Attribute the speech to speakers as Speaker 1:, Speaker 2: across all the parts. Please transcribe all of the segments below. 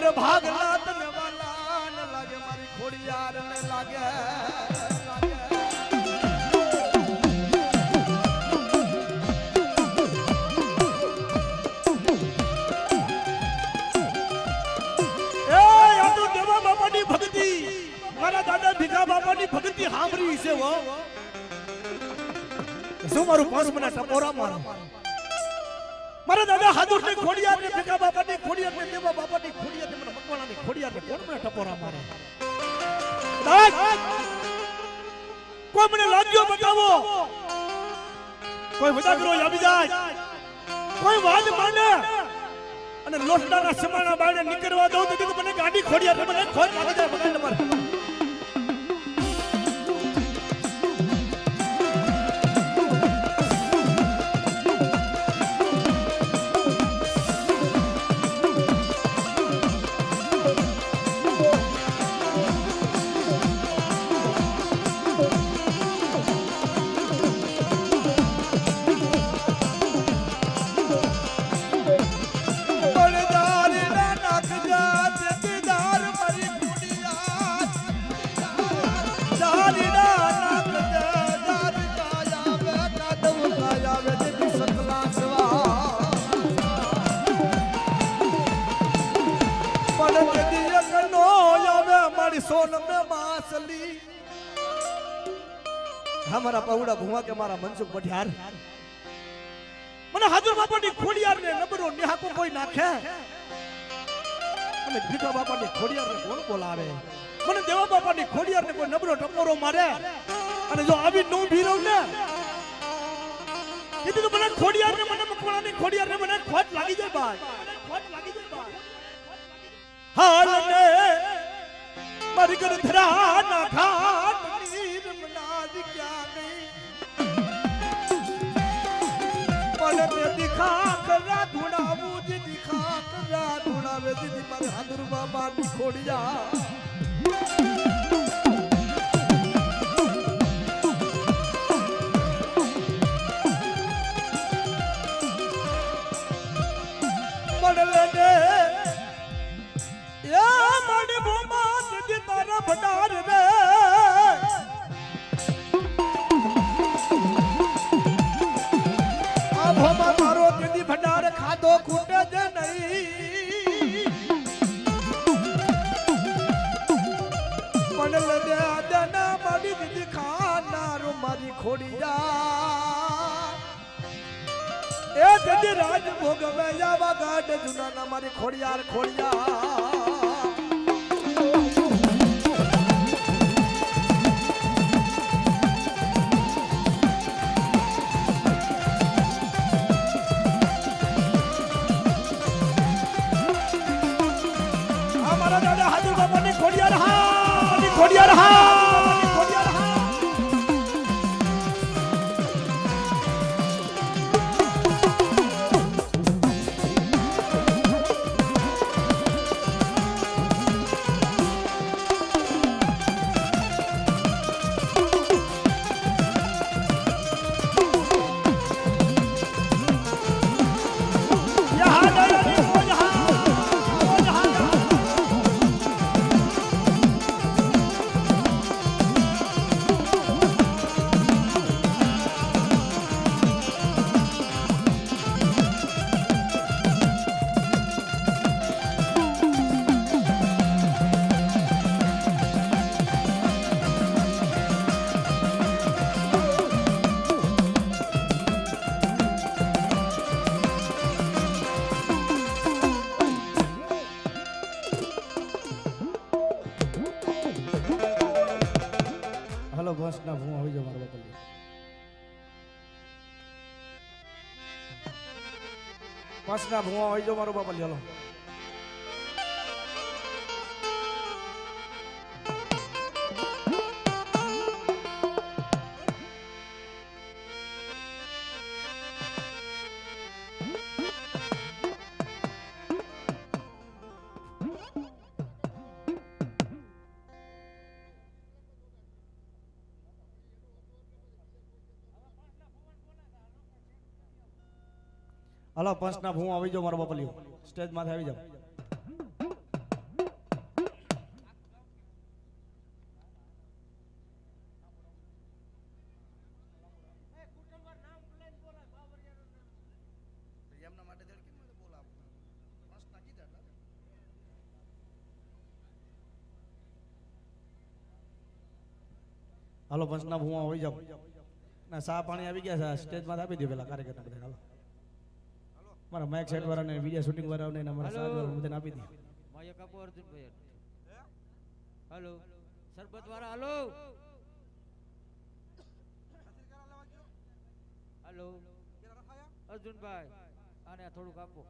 Speaker 1: ખબર ભાગ ના તને વાલા ને લાગે મારી ખોડિયાર ને લાગે ભીખા બાપાની ભક્તિ સાંભળી છે હો શું મારું પાંચ મને ટપોરા મારો મારા દાદા હાજર ને ખોડિયાર ને ભેગા બાપા ની ખોડિયાર ને દેવા બાપાની ખોડિયાર ને મને મકવાણાની ખોડિયાર ને કોણ મને ટપોરા મારે કોઈ મને લાગ્યો બતાવો? કોઈ વદાગરો આવી જાય? કોઈ વાત માને? અને લોટડાના સમાના બાળે નીકળવા દઉં તો મને ગાડી ખોડિયાર મને ખોટ લાગે જાય બગાડ નંબર હા મારા પहुડા ભુવા કે મારા મનસુખ પઠિયાર મને હાજર બાપાની ખોડિયાર ને નબરો નિહાકો કોઈ નાખે? મને ભીખા બાપાની ખોડિયાર ને કોણ બોલાવે? મને દેવા બાપાની ખોડિયાર ને કોઈ નબરો ટપોરો મારે? અને જો આવી નો ભીરવ ને? કીધું તો મને ખોડિયાર ને મને મકવાણાની ખોડિયાર ને મને ખોટ લાગી જાય ભાઈ ખોટ લાગી જાય ભાઈ હાલ ને મારી ઘર ધરા ના ખાટ ધુણાવું જ દિખા કરા ધુણાવે દીદી મારે હાદુર બાબા ની ખોડિયા ભટાર રે. ખૂટે જ નહીં. પણ લદે આદના મારી દીદી ખાનારો, મારી ખોડી જા. એ દીદી રાજ ભોગવે જાવા ગાઢ જુનાના મારી ખોડિયાર ખોડિયાર હા ની ના ભૂવા હોય જો મારો બાપા હલો હલો પંચના ભૂ આવી જાઓ મારો બપલિયો સ્ટેજમાંથી આવી જાઓ હાલો પંચના ભૂવા આવી જાઉં. ના સા પાણી આવી ગયા છે. સ્ટેજમાં આપી દે પેલા કાર્યકર્તા બધા હાલો. મારા માઇક સેટ વાળાને વીડિયો શૂટિંગ વાળાને અમારા સાજ વાળા બધાને આપી દો
Speaker 2: માયક કાપો અર્જુનભાઈ હાલો. સરબત વાળા, હાલો. હાલો. અર્જુનભાઈ આને થોડુંક આપો.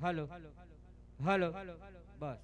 Speaker 2: હાલો. હાલો. બસ.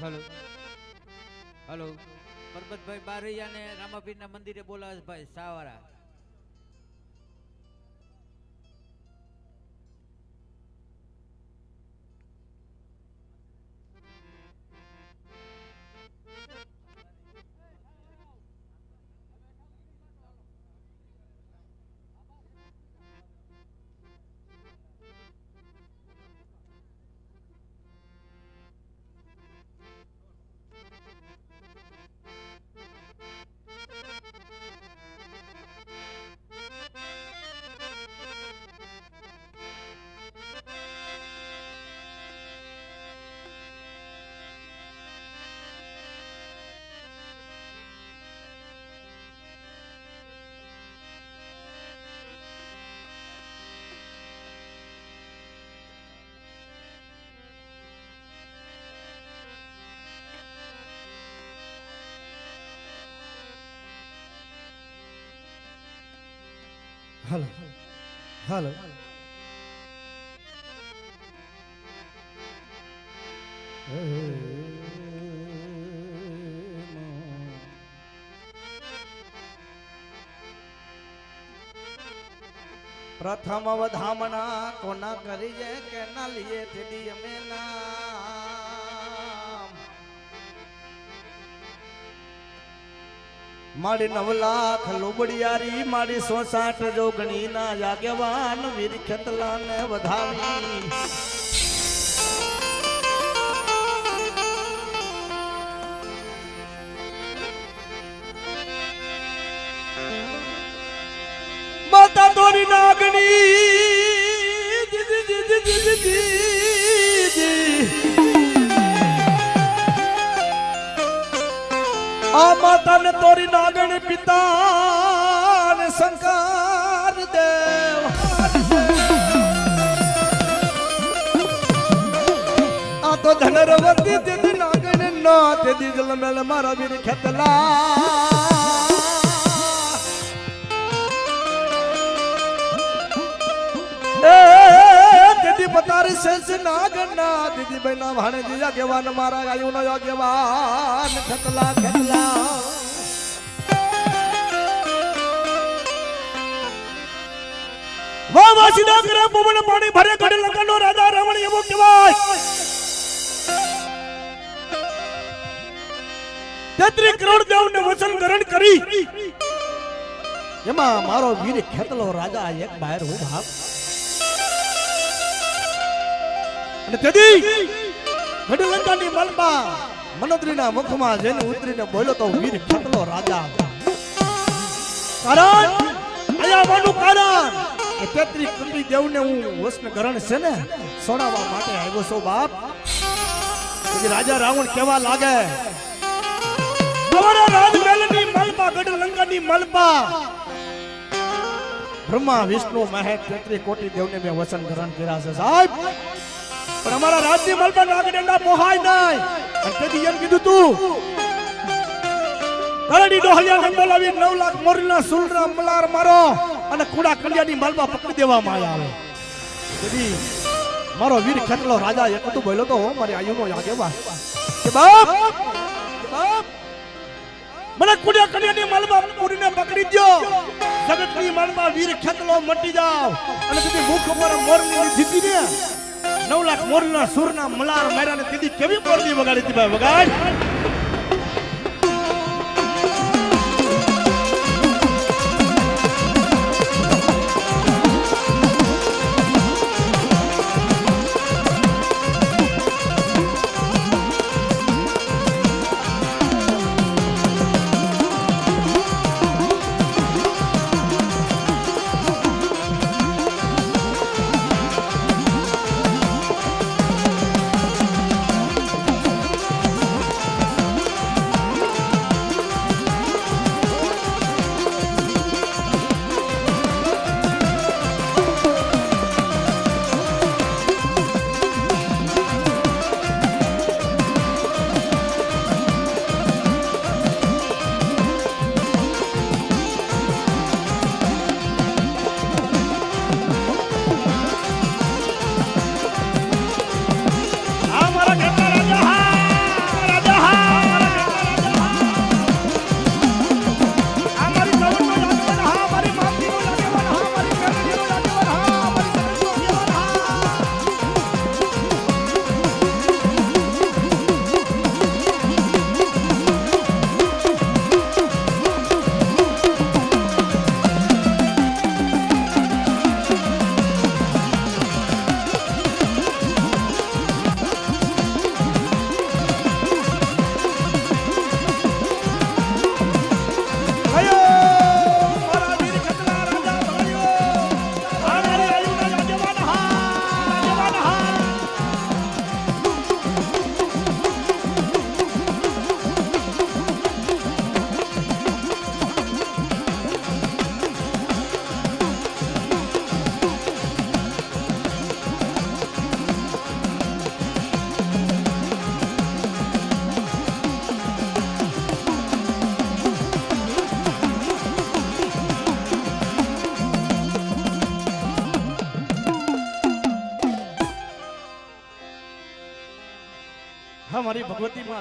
Speaker 2: હાલો. હલો. પરબતભાઈ બારૈયા ને રામાપીરના મંદિરે બોલાવે ભાઈ સાવારા.
Speaker 1: હાલો. હાલો. પ્રથમ વધામણા કોના કરી જે કે ના લીએ તેડી અમે મારી નવ લાખ લોબડિયારી મારી સો સાઠ જોગણી ના જાગવાન વીર ખેતલા ને વધાવી. તારી લાગણી પિતા ને સંકાર દેવ આ તો ધનરવતી દીદી લાગણી નો તે દીજલ મેલ મારા વીર ખેતલા. દીદી પતારી શેષ નાગના દીદી ભાઈ ના ભાણે જીજા કેવાન મારા ગાયું નો યોગ્યવાન ખેતલા ખેતલા. વાહ સીધા કરે પાણી ભરે ઘડે લંકાનો રાજા રાવણ એવો કહેવાય. તેત્રી કરોડ દેવને વચન ગ્રહણ કરી. એમાં મારો વીર ખેતલો રાજા એક બહાર હું અને તેથી ગઢલંકાની મલબા મનોત્રીના મુખમાં જઈને ઉતરીને બોલ્યો તો વીર ખેતલો રાજા. કારણ આયાવાનું કારણ. કે તેત્રી કુંડી દેવને હું વસ્ન ગરણ છે ને સોડાવવા માટે આવ્યો છું, બાપ. રાજા રાવણ કેવા લાગે? બ્રહ્મા, વિષ્ણુ મહેશ તેત્રી કોટી દેવને મેં વચન ગ્રહણ કર્યા છે, સાહેબ. પણ અમારા રાજની મલબા નાગડેંડા મોહાય નહીં અને તેથી એમ કીધું તું કરડી ડોહલિયા ને બોલાવી નવ લાખ મોરીના સુલરા મલાર મારો. અને કુડા કલિયાની માલમાં પકડી દેવામાં આવે તેથી મારો વીર ખેતલો રાજા એક તો બોલ્યો તો મારી આયુનો આગેવા કે બાપ! બાપ! મને કુડિયા કડિયાની માલમાં પૂરીને પકડી દ્યો. જગતની માલમાં વીર ખેતલો મટી જાવ અને તેથી મુખ મોર મોરની જીતી ને નવ લાખ મોરના સુરના મલાર મેરાને તેથી કેવી મોરની વગાડી હતી ભાઈ વગાડ?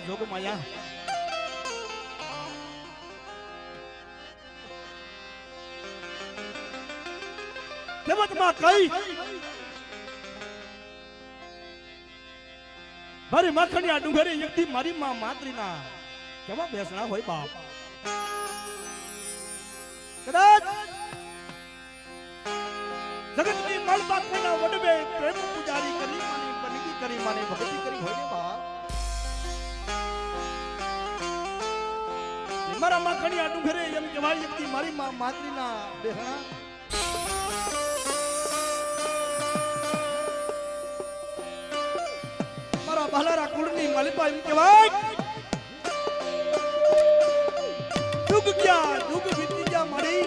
Speaker 1: ભગવતી માં કઈ મારી માખણી આ એકથી મારી માં માતરીના કેવા બેસણા હોય બાપ કદાચ જગતની માલબા કોઈના વડવે પ્રેમ પૂજારી કરી માની બનગી કરી માની ભક્તિ કરી હોય ને બાપ મારા માખણી આ ડુંગરે એમ કહેવાય એકથી મારી માતરીના બેહણા. મારા ભાલારા કુળની માલિપા એમ કહેવાય. ડૂબ ગયા ડૂબ વીતી ગયા મારી?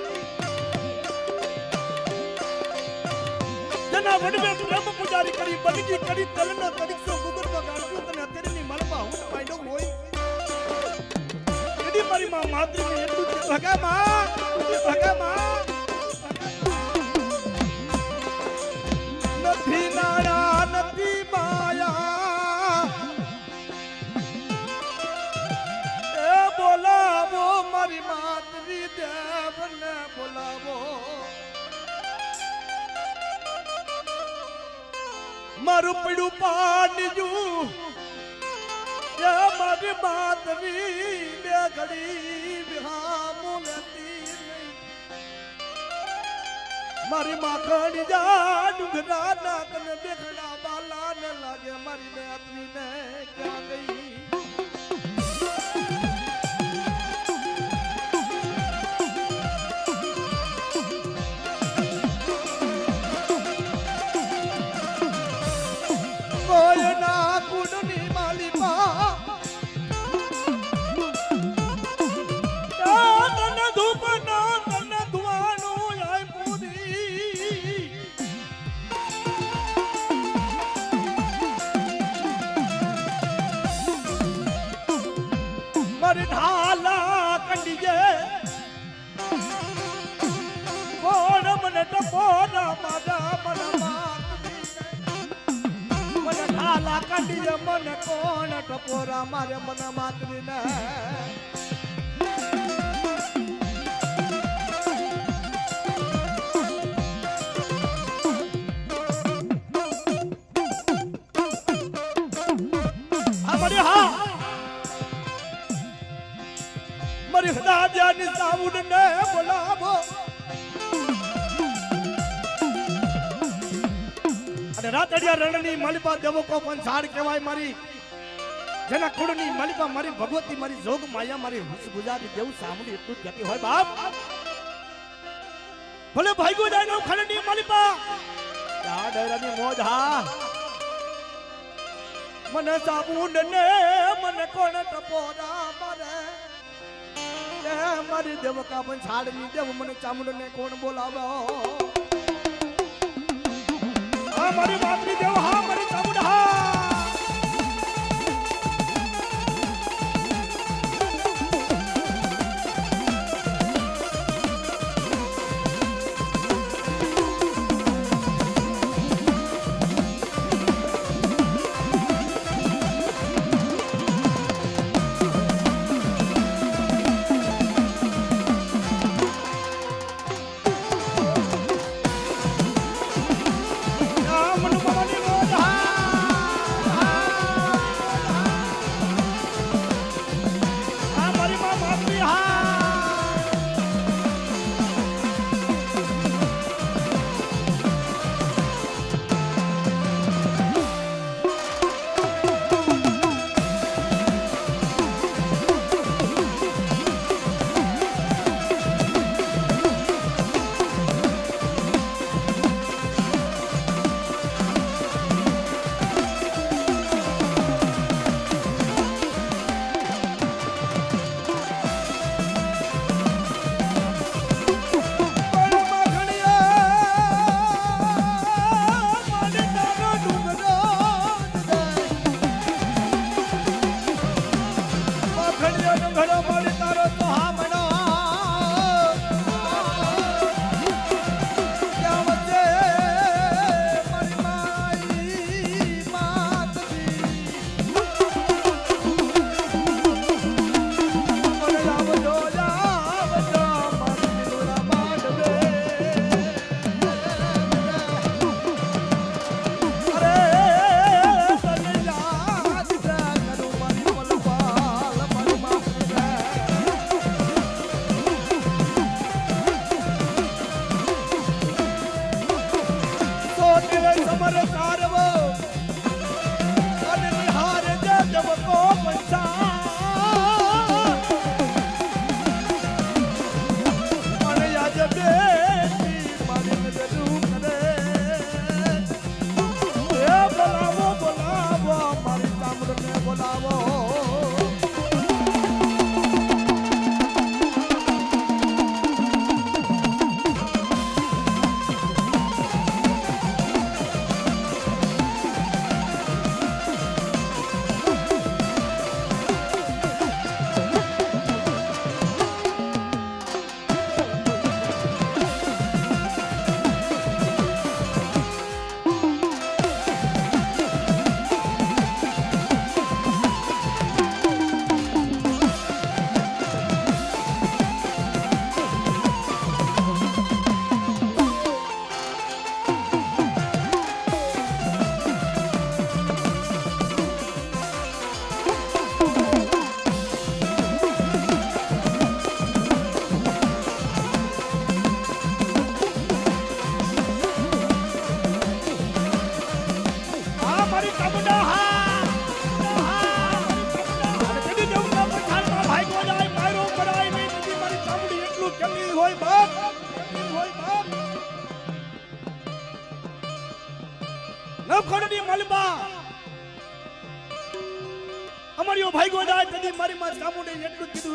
Speaker 1: તેના વડવે પ્રેમ પૂજારી કરી બનગી કરી, તલનો તરીકો ગુગરમાં ગાળ્યું તને અત્યારેની માલમાં હું પાડ્યો હોય માં માતૃને એટલું જ ભગા માં ભગા માં. નથી નાણા નથી માયા. એ બોલાવો મારી માતરી દેવને બોલાવો. મારું પીડું પાડ્યું. મારી માતરી બે ઘડી વિહામો લેતી નહીં. મારી માખણ જા ડુંગરા નાક ને બેખડા બાલા ને લાગે મારી બેતરી ને ક્યાં ગઈ કોણ ટપોરા મારે મન માતરી ને મારી હા. મારી દાદાની ને બોલાવો. અને રાતડિયા રણની માલિપા દેવો કો પણ ઝાડ કહેવાય મારી. જેના કુળની માલિપા મારી, ભગવતી મારી, જોગ માયા મારી, હુસ ગુજારી દેવું સાંભળી એટલું જ હોય બાપ. ભલે ભાઈ જાય નો ખલની માલિપા. આ ડેરાની મોજ, હા. મને સાબુન ને, મને કોણ ટપોરા મારે? એ મારી દેવકા પણ છાડની દેવ, મને ચામુંડ ને કોણ બોલાવો? હા મારી બાપની દેવ, હા, મારી ચામુંડ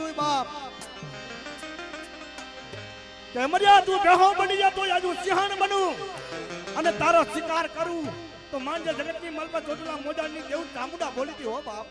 Speaker 1: હોય બાપ. કે મર્યા તું ગ્રહો બની જા તો આજુ સિંહણ બનું. અને તારો શિકાર કરું, તો માંજે જગતની મલબા ચોટલા મોજાની દેવ ચામુંડા બોલીતી હો બાપ.